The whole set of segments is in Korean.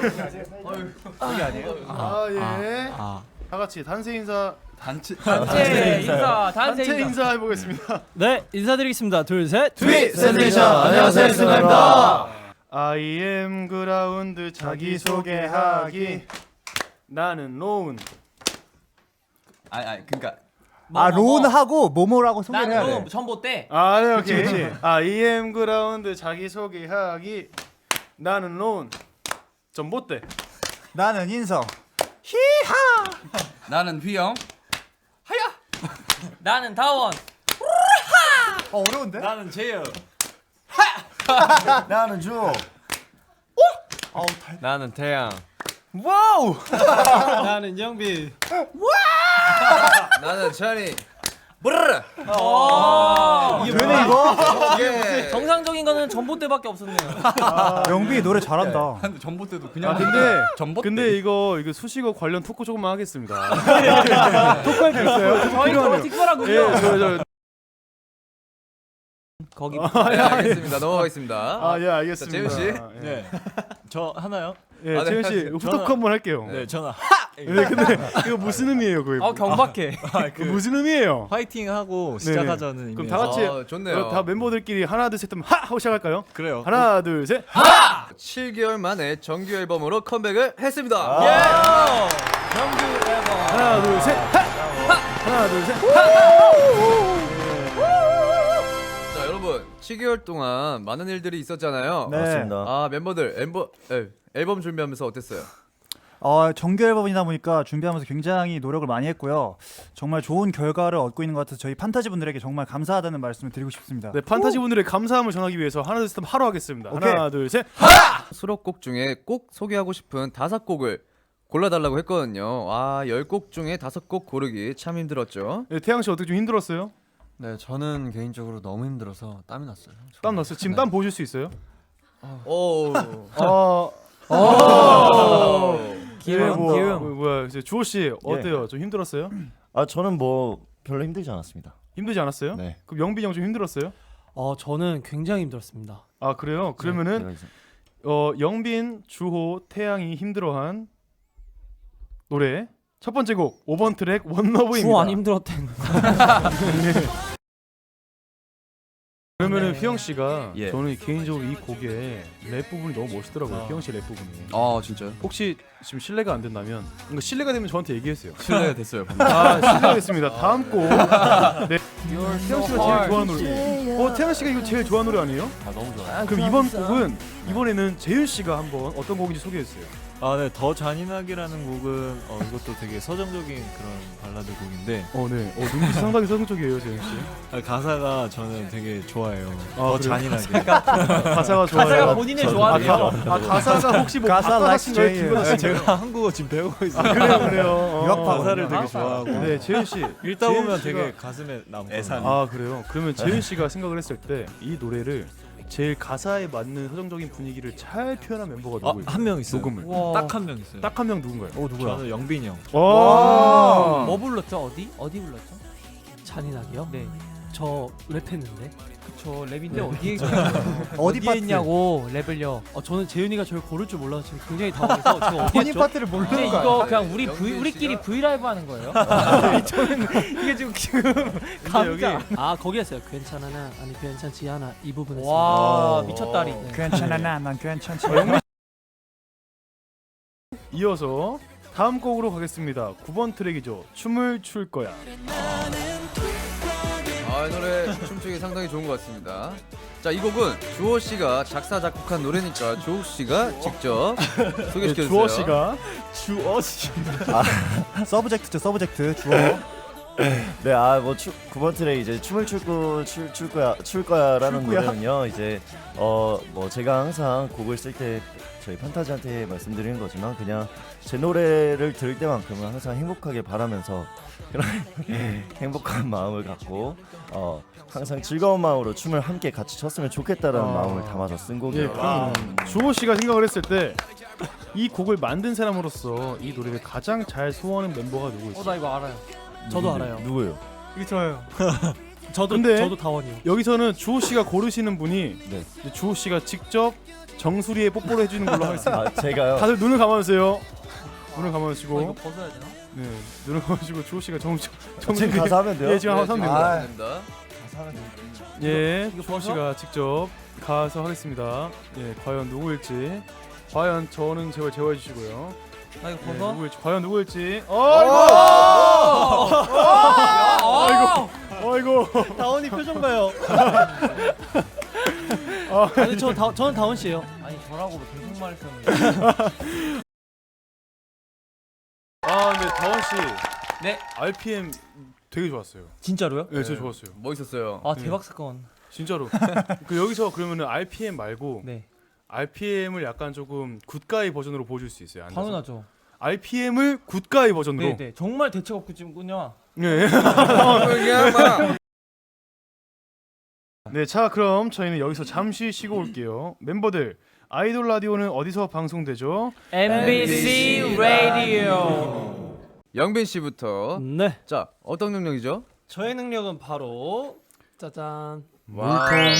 잠깐만요. 아 예. 여기 아니에요? 아 예. 아. 다 같이 단체 인사 단체 단체 인사, 단체 단체 인사. 인사 해보겠습니다. 네, 인사드리겠습니다. 둘, 셋. 트윗 센세이션. 안녕하세요, 엑스맨입니다. I am 그라운드 자기 소개하기. 나는 로운. 아니 아니 그러니까 아 로운하고 모모라고 소개를 해야 나는 돼. 전봇대. 아, 네, 오케이, 오케이. I am 그라운드 자기 소개하기. 나는 로운. 전봇대. 나는 인성. 나는 휘영 나는 다원. 어 어려운데? 나는 재유. 나는 주. 나는 태양. 와우. 나는 영비. 나는 찬이. 브르르. 이게 되네 이거. 예. 정상적인 거는 전봇대밖에 없었네요. 영비 노래 잘한다. 근데 전봇대도 그냥 아 근데 전봇대 근데 이거 이거 수식어 관련 토크 조금만 하겠습니다. 토크할 게 있어요? 저희 거. 특별하군요. 예, 저, 저, 거기 네, 알겠습니다. 넘어가겠습니다. 아, 예, 알겠습니다. 자, 재훈 씨. 예. 네. 저 하나요? 예, 아, 네, 재현 씨 하세요. 후토크 저는- 한번 할게요. 네, 저는 네, 근데 이거 무슨 의미예요, 그게? 아 경박해. 그 무슨 의미예요? 화이팅 하고 네네. 시작하자는 그럼 의미에서 다 같이 아, 좋네요. 다 멤버들끼리 하나 둘 셋 하면 하 하고 시작할까요? 그래요. 하나 둘 셋. 7개월 만에 정규 앨범으로 컴백을 했습니다. 정규 앨범. 하나 둘 셋. 하! 하나 둘 셋. 자, 여러분 7개월 동안 많은 일들이 있었잖아요. 네. 맞습니다. 아 멤버들 앨범 에, 앨범 준비하면서 어땠어요? 어 정규 앨범이다 보니까 준비하면서 굉장히 노력을 많이 했고요. 정말 좋은 결과를 얻고 있는 것 같아서 저희 판타지 분들에게 정말 감사하다는 말씀을 드리고 싶습니다. 네, 판타지 분들의 감사함을 전하기 위해서 하나 둘셋 하면 하루 하겠습니다. 오케이. 하나 둘 셋. 수록곡 중에 꼭 소개하고 싶은 다섯 곡을 골라달라고 했거든요. 아, 열 곡 중에 다섯 곡 고르기 참 힘들었죠. 네, 태양 씨 어떻게 좀 힘들었어요? 네, 저는 개인적으로 너무 힘들어서 땀이 났어요. 땀 났어요. 지금 땀 보실 수 있어요? 오. 어. 기름, 뭐, 기름. 뭐, 뭐야 이제 주호 씨 어때요? 좀 힘들었어요? 아 저는 뭐 별로 힘들지 않았습니다. 힘들지 않았어요? 네. 그럼 영빈 형좀 힘들었어요? 어, 저는 굉장히 힘들었습니다. 아 그래요? 그러면은 제가 이제- 어 영빈, 주호, 태양이 힘들어한 노래 첫 번째 곡 5번 트랙 원러브입니다. 주호 안 힘들었대. 그러면은 네. 휘영 씨가 예. 저는 개인적으로 이 곡의 랩 부분이 너무 멋있더라고요. 휘영 씨 랩 부분이. 아 진짜요? 혹시 지금 실례가 안 된다면 그러니까 실례가 되면 저한테 얘기했어요. 실례가 됐어요. 방금. 아 실례가 됐습니다. 다음 곡. 네. 태양 씨가 제일 좋아하는 노래. 어 태양 씨가 이거 제일 좋아하는 노래 아니에요? 아, 너무 좋아요. 그럼 이번 곡은 이번에는 재윤 씨가 한번 어떤 곡인지 소개해 주세요. 아, 네. 더 잔인하게라는 곡은 어, 이것도 되게 서정적인 그런 발라드 곡인데 어 네. 어 눈빛이 상당히 서정적이에요 재윤 씨. 아, 가사가 저는 되게 좋아해요. 아, 더 그래요? 잔인하게. 가사가 좋아요. 가사가 본인의 아, 좋아하네요. 가, 아 가사가 혹시 뭐 가사 like 거예요? 아, 나신 제가 한국어 지금 배우고 있어요. 아, 그래요 그래요. 어. 유학파 가사를 되게 좋아하고 네 재윤 씨. 읽다 재윤 보면 씨가- 되게 가슴에 남고. 아 그래요. 그러면 재윤 씨가 생각을 했을 때 이 노래를 제일 가사에 맞는 서정적인 분위기를 잘 표현한 멤버가 아, 누구예요? 한 명 있어요. 녹음을. 딱 한 명 있어요. 딱 한 명 누군가요? 어 누구야? 저는 영빈이 형. 와. 뭐 불렀죠? 어디? 어디 불렀죠? 잔인하게요? 네. 저 랩했는데. 그쵸 랩인데 어디에 어디 어디에 파트? 있냐고 랩을요. 어, 저는 재윤이가 저를 고를 줄 몰라서 지금 굉장히 당황해서 제가 어디 본인 했죠? 파트를 모르는 거야. 이거 그냥 우리 V, 우리끼리? V 라이브 하는 거예요? 저는 이게 지금 지금 감자. 아 거기였어요. 괜찮아 나 아니 괜찮지 않아 이 부분에서. 와 미쳤다리. 네. 괜찮아 나난 괜찮지. 이어서 다음 곡으로 가겠습니다. 9번 트랙이죠. 춤을 출 거야. 아, 이 노래 춤추기 상당히 좋은 것 같습니다. 자, 이 곡은 주호 씨가 작사 작곡한 노래니까 주호 씨가 직접 소개시켜 주세요. 주어 씨가 주어 씨. 서브젝트죠 서브젝트 주어. 네, 아 뭐 9번 트랙 이제 춤을 출고 출, 출 거야 출 거야라는 출 거야? 노래는요. 이제 어 뭐 제가 항상 곡을 쓸 때 저희 판타지한테 말씀드리는 거지만 그냥 제 노래를 들을 때만큼은 항상 행복하게 바라면서 그런 행복한 마음을 갖고 어 항상 즐거운 마음으로 춤을 함께 같이 췄으면 좋겠다라는 아. 마음을 담아서 쓴 예, 곡이에요. 그럼 주호 씨가 생각을 했을 때 이 곡을 만든 사람으로서 이 노래를 가장 잘 소화하는 멤버가 누구 있어요? 어나 이거 알아요. 저도 알아요. 누구요? 이게 저예요. 저도 근데- 저도 다원이요. 여기서는 주호 씨가 고르시는 분이 네. 이제 주호 씨가 직접 정수리에 뽀뽀를 해주는 걸로 하겠습니다. 아 제가요. 다들 눈을 감아주세요. 눈을 감아주시고, 벗어야 되나? 네, 눈을 감아주시고 주호 씨가 정 지금 정수리 가서 하면 돼요. 예, 지금 한번 하면 아, 됩니다. 됩니다. 예, 이거 주호 벗어? 씨가 직접 가서 하겠습니다. 예, 과연 누구일지, 과연 저는 제발 재워해 주시고요. 아 이거 예, 벗어? 누구일지, 과연 누구일지. 어이구, 어이구. 다원이 표정 봐요. 아, 아니 저 다, 저는 다원 씨예요. 아니 저라고 계속 말했었는데. 아, 근데 다원 씨, 네. RPM 되게 좋았어요. 진짜로요? 네, 진짜 좋았어요. 멋있었어요. 아 대박 사건. 진짜로. 그 여기서 그러면은 RPM 말고 네. RPM을 약간 조금 굿가이 버전으로 보여줄 수 있어요. 앉아서. 당연하죠. RPM을 굿가이 버전으로. 네네 정말 대책 없군요. 네. 그냥 막 네, 자 그럼 저희는 여기서 잠시 쉬고 올게요. 멤버들 아이돌 라디오는 어디서 방송되죠? MBC 라디오. 영빈 씨부터. 네. 자 어떤 능력이죠? 저의 능력은 바로 짜잔. 와, 물통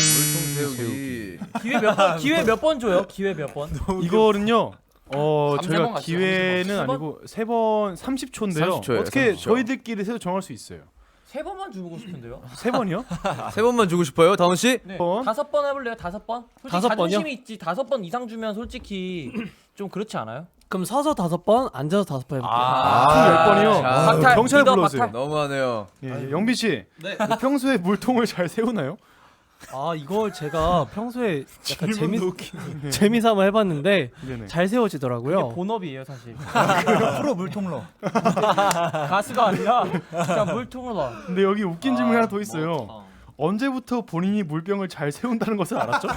세우기. 기회 몇 번? 기회 몇 번 줘요? 기회 몇 번? 이거는요. 어 삼, 세 저희가 번 갔어요, 기회는 번? 아니고 세 번 30초인데요. 30초 예요, 어떻게 30초. 저희들끼리 세도 정할 수 있어요. 세 번만 주고 싶은데요. 세 번이요? 세 번만 주고 싶어요, 다운 씨? 네. 번? 다섯 번 해볼래요? 다섯 번? 솔직히 다섯 번이요? 자존심이 있지. 다섯 번 이상 주면 솔직히 좀 그렇지 않아요? 그럼 서서 다섯 번, 앉아서 다섯 번 해볼게요. 아, 열 번이요. 자, 아, 박탈, 경찰 리더 불러주세요. 박탈. 너무하네요. 예, 예, 영빈 씨. 네. 그 평소에 물통을 잘 세우나요? 아 이걸 제가 평소에 약간 재미 재미삼아 해봤는데 네네. 잘 세워지더라고요. 본업이에요 사실. 프로 물통러. 가수가 아니라 그냥 물통을 놔. 근데 여기 웃긴 질문 이 하나 더 있어요. 언제부터 본인이 물병을 잘 세운다는 것을 알았죠?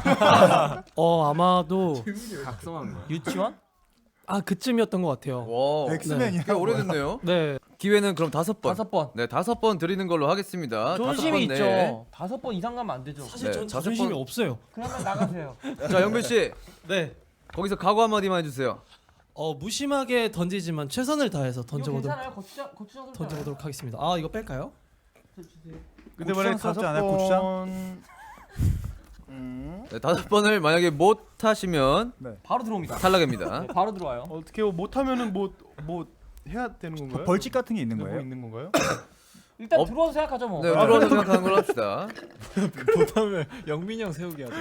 어 아마도 유치원? 아 그쯤이었던 것 같아요. 와, 엑스맨이야. 꽤 오래됐네요. 네. 기회는 그럼 다섯 번. 다섯 번. 네, 다섯 번 드리는 걸로 하겠습니다. 존심이 다섯 번 내에. 있죠. 다섯 번 이상 가면 안 되죠. 사실 네, 전 자존심이 번- 없어요. 그러면 나가세요. 자, 영빈 씨. 네. 거기서 각오 한마디만 해주세요. 어 무심하게 던지지만 최선을 다해서 이거 던져보도록 괜찮아요? 고추장 고추장 좀 던져보도록 하겠습니다. 아 이거 뺄까요? 근데 만약에 고추장 다섯 않아요, 번 음, 네, 다섯 번을 만약에 못 하시면 바로 들어옵니다. 탈락입니다. 네, 바로 들어와요. 어떻게 못하면은 뭐뭐 해야 되는 건가요? 벌칙 같은 게 있는 뭐 거예요? 있는 건가요? 일단 어? 들어와서 생각하죠 뭐. 네, 들어와서 생각하는 걸로 합시다. 보통은 영민이 형 세우게 하죠.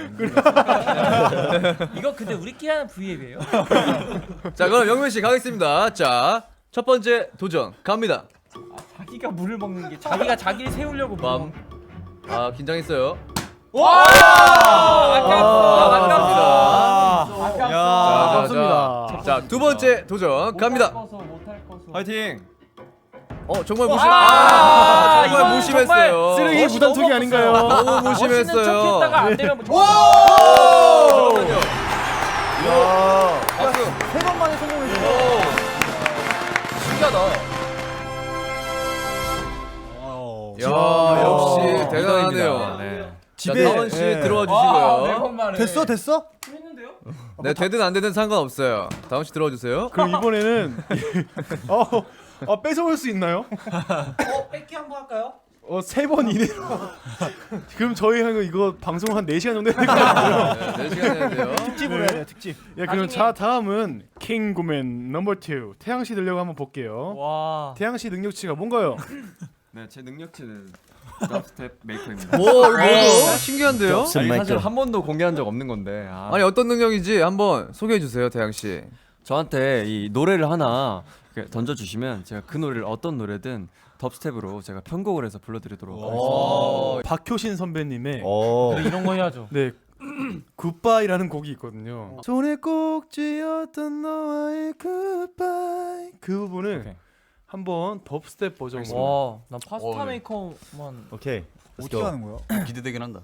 이거 근데 우리끼리 하는 V앱이에요. 자, 그럼 영빈 씨 가겠습니다. 자, 첫 번째 도전 갑니다. 자기가 물을 먹는 게 자기가 자기를 세우려고 물 빰. 먹- 아, 긴장했어요. 와! 아깝어. 아깝습니다. 아깝어. 자, 자, 아깝습니다. 자, 자, 두 번째 도전 갑니다. 거서, 파이팅. 어, 정말 무심. 아, 아, 정말 이건 무심했어요. 쓰레기 멋이 무단투기 너무 아닌가요? 너무 멋있는 무심했어요. 척했다가 안 되면 뭐- 잠깐만요. 야. 박수. 세 번 만에 성공했어. 신기하다. 야, 역시 대단하네요. 네. 집에 자, 다원 씨 예. 들어와 와, 네 주시고요. 번만에. 됐어 됐어? 했는데요? 네, 되든 안 되든 상관없어요. 다원 씨 들어와 주세요. 그럼 이번에는 어, 어 뺏어올 수 있나요? 어, 뺏기 한번 할까요? 어 세 번 이내로. 그럼 저희 한 이거 방송 한 4 시간 정도 해야 될것 같아요. 네, 4시간 해야 돼요. 특집으로 해야 돼 특집. 예, 그럼 나중에- 자 다음은 킹구맨 넘버 2 태양 씨 들려고 한번 볼게요. 와. 태양 씨 능력치가 뭔가요? 네, 제 능력치는 럽스텝 메이커입니다. 오, 이거 뭐죠? 신기한데요? 덥슨 아니, 사실 마이크. 한 번도 공개한 적 없는 건데. 아, 아니 어떤 능력인지 한번 소개해 주세요, 태양 씨. 저한테 이 노래를 하나 이렇게 던져주시면 제가 그 노래를 어떤 노래든 덥스텝으로 제가 편곡을 해서 불러드리도록 하겠습니다. 어, 박효신 선배님의 이런 거 해야죠. 네 굿바이라는 곡이 있거든요. 손에 꼭 쥐었던 너와의 굿바이 그 부분을 오케이. 한번 덥스텝 버전으로 와, 난 파스타 어, 네. 메이커만 오케이. 어떻게 하는 거야? 기대되긴 한다.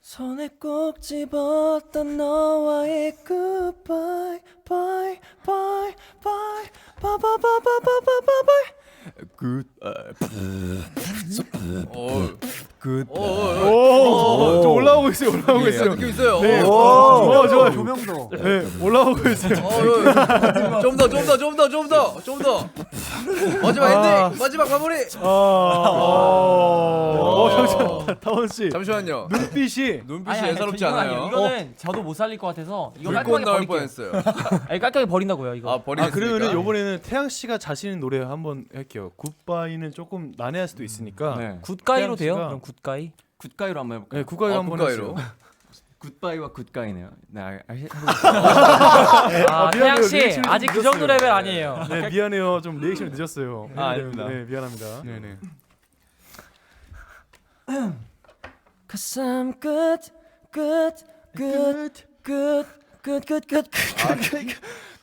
손에 꼭 집었던 너와의 goodbye, bye, bye, bye, bye, bye, bye, bye, bye, bye, bye, bye. 굿. 어, 굿. 어, 어, 오, 좀 올라오고 있어요. 올라오고 예, 있어요. 느낌 있어요. 네. 어, 좋아 좋아. 조명도. 네, 올라오고 있어요. 어, 좀 더, 좀 더, 좀 더, 좀 더, 좀 더. 마지막 엔딩, 마지막 마무리. 아, 어. 타원 씨 잠시만요. 눈빛이 눈빛이 예사롭지 않아요. 이거는 저도 못 살릴 것 같아서 이거 불꽃 깔끔하게 나올 버릴게요. 뻔했어요. 아니 깔끔하게 버린다고요 이거. 아 버리겠습니까? 아 그러면은 이번에는 태양 씨가 자신 있는 노래 한번 할게요. 굿바이는 조금 난해할 수도 있으니까. 네, 네. 굿가이로 돼요? 씨가- 그럼 굿 가이. 굿가이로 한번 해볼까요? 굿가이 아, 한번 굿가이로. 굿바이와 굿가이네요. 네, 알, 알, 아, 태양. 씨 아직 그. 정도 레벨 아니에요. 네 미안해요. 좀 리액션이 늦었어요. 아, 아닙니다. 네 미안합니다. 네 네. Cause I'm good, good, good, good, good, good, good, good, good,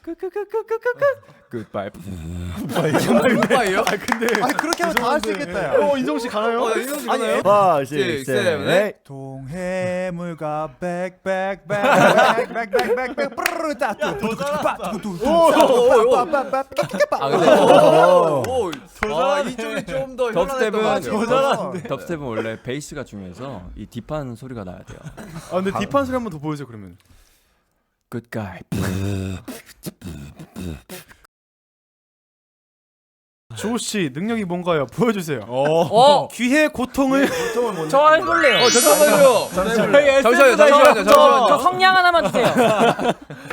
good, good, good, good, good. 굿바이. 굿바이요? 아 그렇게 하면 다 할 수 있겠다. 야. 어 인정 씨 가나요? 어, 인성 씨 아니, 가나요? 파, 식, 식, 세븐, 셋. 동해물과 백백백백백백백백 뿌르르 따뚜 아 근데 오, 오, 아 이쪽이 좀 더 덥스텝은. 덥스텝은 원래 베이스가 중요해서 이 딥한 소리가 나야 돼요. 아 근데 딥한 소리 한번 더 보여줘 그러면. 굿가이. 조우 씨 능력이 뭔가요? 보여주세요. 어, 귀의 고통을 저 해볼래요. 어 잠깐만요. 잠시만요. 잠시만요. 저, 잠시만요. 저 잠시만요. 성냥 하나만 주세요.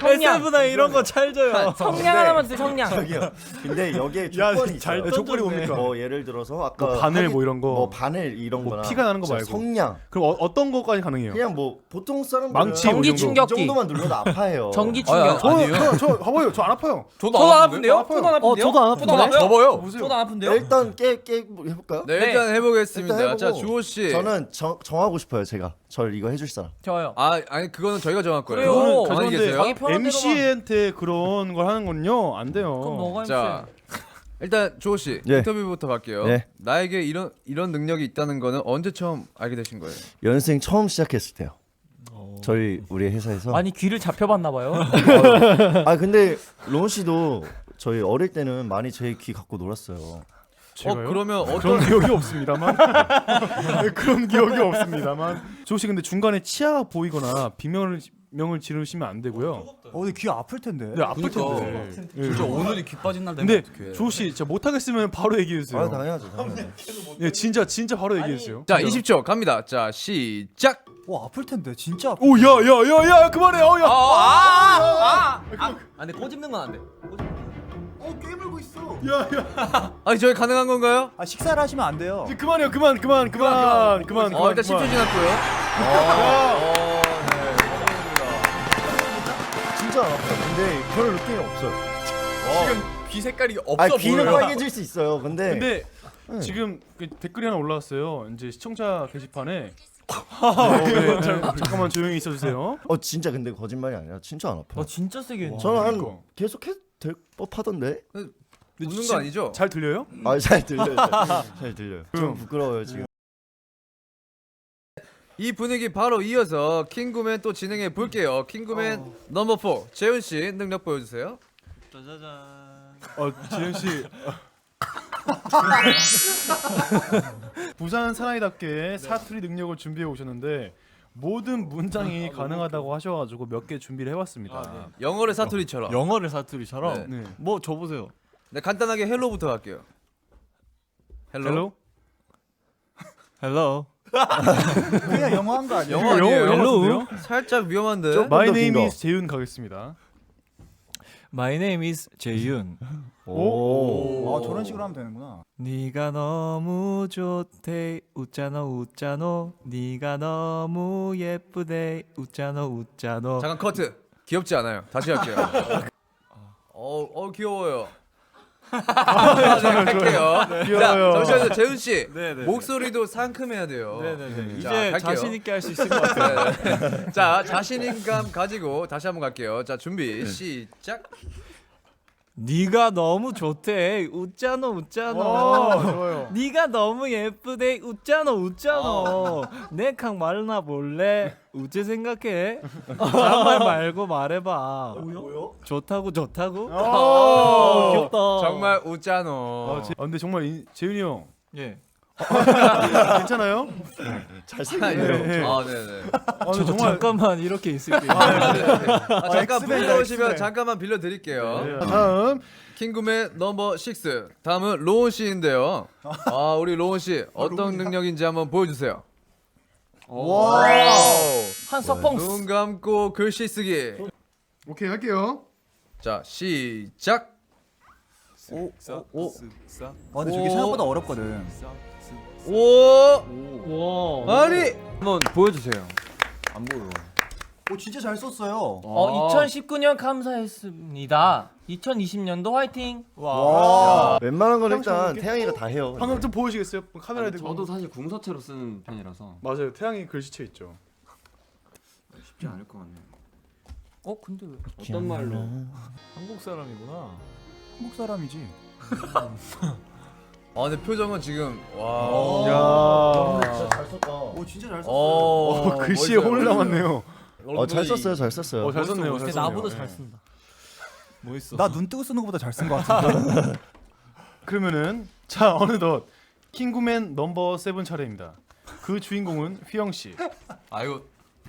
성냥. SF나 이런 거잘 줘요. 성냥 하나만 주세요. 성냥. 저기요. 근데 여기에 야, 조건이 잘 있어요. 조건이 뭡니까? 뭐 예를 들어서 아까 뭐 바늘 뭐 이런 거. 뭐 바늘 이런 뭐 거나 피가 나는 거 진짜 말고. 성냥 그럼 어, 어떤 것까지 가능해요? 그냥 뭐 보통 사람들은 망치 전기 이 정도. 이 충격기. 정도만 눌러도 아파요. 전기 아니, 충격. 아니, 아니에요. 저, 저, 봐봐요. 저 안 아파요. 저도 안안 아픈데요? 저도 안 아픈데요? 어, 저도 안 아픈데? 저도 안 아파요? 접어요. 저도 안 아픈데요? 일단 깨 깨 해볼까요? 네 일단 해보겠습니다. 일단 자 해보고. 주호 씨. 저는 정, 정하고 싶어요. 제가 절 이거 해줄 사람. 저요. 아 아니 그거는 저희가 정할 거예요. 그래요. 계세요. 자기 편한 대로만. MC한테 그런 걸 하는 건요 안 돼요. 그럼 너가 자 MC. 일단 주호 씨 예. 인터뷰부터 갈게요. 예. 나에게 이런 이런 능력이 있다는 거는 언제 처음 알게 되신 거예요? 연생 처음 시작했을 때요. 저희 우리 회사에서 아니 귀를 잡혀봤나 봐요. 아 근데 로운 씨도 저희 어릴 때는 많이 제 귀 갖고 놀았어요. 제가요? 어 그러면 그런 어떤 기억이 없습니다만 네, 그런 기억이 없습니다만 조우 씨 근데 중간에 치아가 보이거나 비명을 명을 지르시면 안 되고요. 어 근데 귀 아플 텐데. 네 아플 그러니까. 텐데. 예. 진짜 오늘이 귀 빠진 날 근데 어떡해. 조우 씨 진짜 못하겠으면 바로 얘기해 주세요. 아 당연하죠. 당연하죠. 예 진짜 진짜 바로 얘기해 주세요. 자 20초 갑니다. 자 시작. 와 아플 텐데 진짜. 아플 오야야야야 그만해. 어야. 아, 근데 꼬집는 건 안 돼. 있어. 야야. 아니 저희 가능한 건가요? 아 식사를 하시면 안 돼요. 이제 그만해요. 그만 그만 그만 그만. 어 일단 10초 지났고요. 어, 진짜 안 아파요. 근데 그럴 느낌이 없어요. 지금 귀 색깔이 아 없어 귀는 보여요. 빨개질 수 있어요. 근데, 근데 네. 지금 그 댓글이 하나 올라왔어요. 이제 시청자 게시판에 어, 네, 자, 잠깐만 조용히 있어주세요. 어 진짜 근데 거짓말이 아니라 진짜 안 아파요. 어 진짜 세게. 저는 한 그러니까. 계속 해도 될 법하던데. 웃는 거 아니죠? 잘 들려요? 아잘 들려요. 잘, 잘 들려요. 좀 부끄러워요 지금. 이 분위기 바로 이어서 킹구맨 또 진행해 볼게요. 킹구맨 넘버 4 재훈 씨 능력 보여주세요. 짜자잔. 어 지현 씨. 부산 사나이답게 사투리 능력을 준비해 오셨는데 모든 문장이 가능하다고 하셔가지고 몇 개 준비를 해왔습니다. 영어를 사투리처럼. 영어를 사투리처럼. 네. 네. 뭐 줘보세요. 네, 간단하게 헬로부터 갈게요. 헬로. 헬로? Hello. 그냥 영어 한 거 아니에요? 영어 아니에요? 영어 같은데요? 살짝 위험한데. 좀- My 더 name is 재윤 가겠습니다. My name is 재윤. 오. 아 저런 식으로 하면 되는구나. 네가 너무 좋대 웃잖아 웃잖아 네가 너무 예쁘대 웃잖아 웃잖아 잠깐 커트. 귀엽지 않아요. 다시 할게요. 어, 어 귀여워요. 아, 네, 할게요. 귀여워요. 자, 잠시만요, 재훈 씨. 네네네. 목소리도 상큼해야 돼요. 네네네 자, 이제 갈게요. 자신 있게 할 수 있을 것 같아요 네. 자, 자신감 가지고 다시 한번 갈게요. 자, 준비 시작. 네가 너무 좋대. 웃잖아 웃잖아. 어, 좋아요. 네가 너무 예쁘대. 웃잖아 웃잖아. 내강 말나 볼래? 우째 생각해? 정말 말고 말해봐. 좋다고 좋다고? 어, 귀엽다. 정말 웃잖아. 아, 제, 아, 근데 정말 이, 재윤이 형. 예 괜찮아요? 잘생긴 아, 네, 네. 아, 네, 네. 아, 저 정말 잠깐만 이렇게 있을게요 아, 잠깐 엑스맨이다, 부끄러우시면 엑스맨. 잠깐만 빌려 드릴게요. 네, 다음 킹구맨 넘버 6. 다음은 로운 씨인데요. 아, 우리 로운 씨 어떤 능력인지 한번 보여 주세요. 와. 한 서펑스. 눈 감고 글씨 쓰기. 오케이 할게요. 자 시작. 오, 오. 쓱싹 아, 근데 저게 생각보다 어렵거든. 오. 와. 아니. 한번 보여주세요. 안 보여. 오, 진짜 잘 썼어요. 어 2019년 감사했습니다. 2020년도 화이팅. 와. 웬만한 건 형, 일단 태양이가 다 해요. 방금 좀 보여주시겠어요? 카메라 에 대고. 저도 사실 궁서체로 쓰는 편이라서 맞아요. 태양이 글씨체 있죠. 쉽지 않을 것 같네요. 어 근데 왜? 어떤 말로? 한국 사람이구나. 한국 사람이지. 아 근데 표정은 지금 와. 야. 잘 썼다. 오, 진짜 잘 썼어요. 어, 어, 글씨에. 혼을 남았네요. 어, 잘 썼어요, 잘 썼어요. 어, 잘 썼네요. 잘 썼네요. 나보다 예. 잘 쓴다. 뭐 있어? 나 눈 뜨고 쓰는 것보다 잘 쓴 것 같은데. 그러면은 자 어느덧 킹구맨 넘버 세븐 차례입니다. 그 주인공은 휘영 씨. 아 이거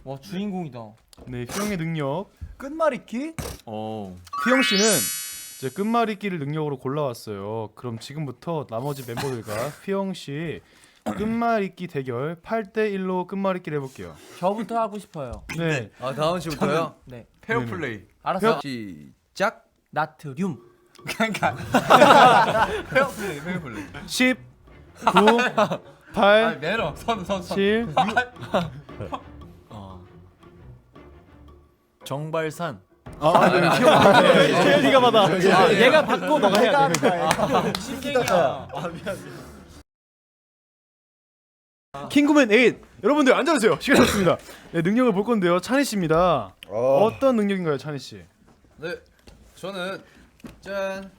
와 주인공이다. 네, 휘영의 능력. 끝말잇기? 어. 휘영 씨는 이제 끝말잇기를 능력으로 골라왔어요. 그럼 지금부터 나머지 멤버들과 휘영 씨 끝말잇기 대결 8대 1로 끝말잇기를 해볼게요. 저부터 하고 싶어요. 네. 아 다음 씨부터요. 네. 페어 네네. 플레이. 알았어. 시작. 나트륨. 10 9 8 내려. 선선 7 정발산. 아, 네. 휘영. 태연이가 받아. 아, 얘가 받고 너가 해야 돼. 신기하다. 킹구맨 8. 여러분들 앉아주세요. 시간 없습니다. 네, 능력을 볼 건데요. 찬희 씨입니다. 어 떤 능력인가요, 찬희 씨? 네. 저는 짠.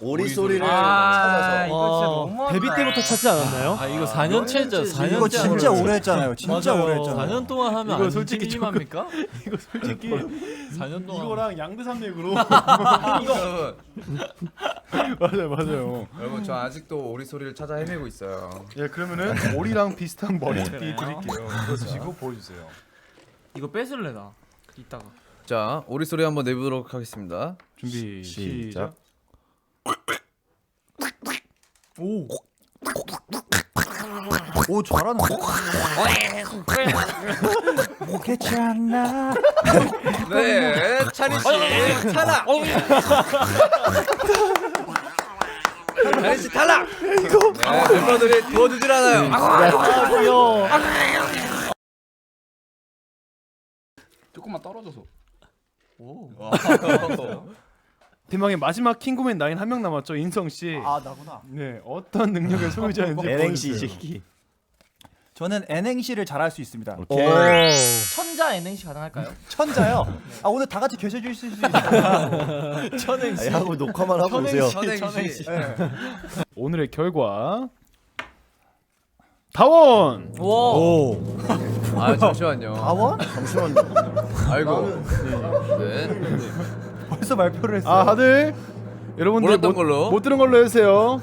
오리 소리를 아 찾아서. 이거 진짜 너무 데뷔 때부터 찾지 않았나요? 아 이거 4년째죠. 4년째. 이거 진짜 오래 했잖아요. 진짜. 오래 했잖아요. 4년 동안 하면 이거 안 솔직히 심합니까? 이거 솔직히 4년 동안. 이거랑 양대산맥으로 여러분, 맞아요, 맞아요. 여러분 저 아직도 오리 소리를 찾아 헤매고 있어요. 예, 그러면은 오리랑 비슷한 머리띠 드릴게요. 이거 드시고 보여주세요. 이거 뺏을래 나. 이따가. 자 오리 소리 한번 내보도록 하겠습니다. 준비 시작. 시작. 오, 잘하는데? 괜찮나? 네, 찬희 씨 탈락. 찬희 씨 탈락. 네, 멤버들이 도와주질 않아요. 조금만 떨어져서. 대망의 마지막 킹구맨 9한명 남았죠, 인성 씨. 아, 나구나. 네, 어떤 능력을 소유자 하는지 NNC 보여주세요. 시기. 저는 N행시를 잘할 수 있습니다. 오케이. 천자 NNC 가능할까요? 천자요? 아, 오늘 다 같이 계셔 주실 수 있어요? 아니, 하고 녹화만 하고 오세요. 천행시. 오늘의 결과 다원. 와. 아 잠시만요. 다원? 잠시만요. 아이고. 네. 벌써 발표를 했어요. 아, 다들 여러분들 몰랐던 못, 걸로. 못 들은 걸로 해주세요.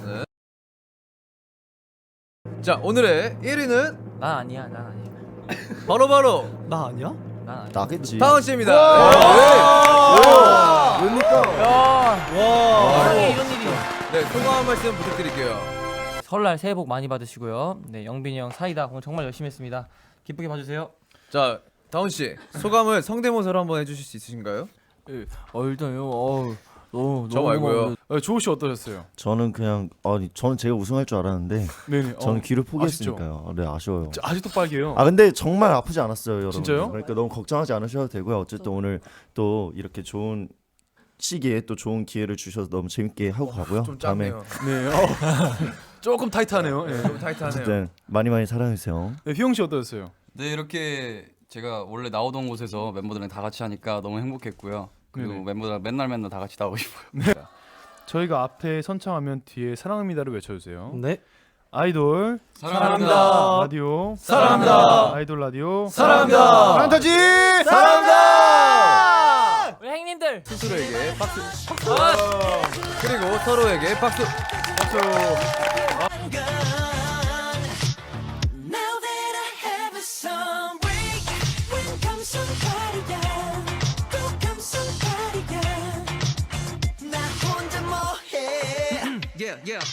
자 오늘의 1위는 난 아니야. 난 아니야. 바로 바로 나 아니야? 난 아니야. 나겠지. 다원 씨입니다. 세상에 이런 일이. 네, 네, 소감 한 말씀 부탁드릴게요. 설날 새해 복 많이 받으시고요. 네, 영빈이 형 사이다 오늘 정말 열심히 했습니다. 기쁘게 봐주세요. 자 다원 씨 소감을 성대모사로 한번 해주실 수 있으신가요? 어 일단요. 어 너무 저 말고요. 어, 조우 씨 어떠셨어요? 저는 그냥 아니 저는 제가 우승할 줄 알았는데 네네. 저는 어, 귀를 포기했으니까요. 네 아쉬워요. 저 아직도 빨개요. 아 근데 정말 아프지 않았어요, 여러분. 진짜요? 그러니까 너무 걱정하지 않으셔도 되고요. 어쨌든 오늘 또 이렇게 좋은 시기에 또 좋은 기회를 주셔서 너무 재밌게 하고 가고요. 좀 다음에 짧네요. 네. 어. 조금 타이트하네요. 예. 좀 타이트하네요. 어쨌든 많이 많이 사랑해주세요. 네, 휘영 씨 어떠셨어요? 네 이렇게 제가 원래 나오던 곳에서 멤버들이랑 다 같이 하니까 너무 행복했고요. 그리고 네네. 멤버들 맨날 맨날 다 같이 나오고 싶어요. 저희가 앞에 선창하면 뒤에 사랑합니다를 외쳐주세요. 네. 아이돌 사랑합니다. 라디오 사랑합니다. 아이돌 라디오 사랑합니다. 판타지 사랑합니다. 우리 행님들 스스로에게 박수. 그리고 서로에게 박수. 박수. Yeah.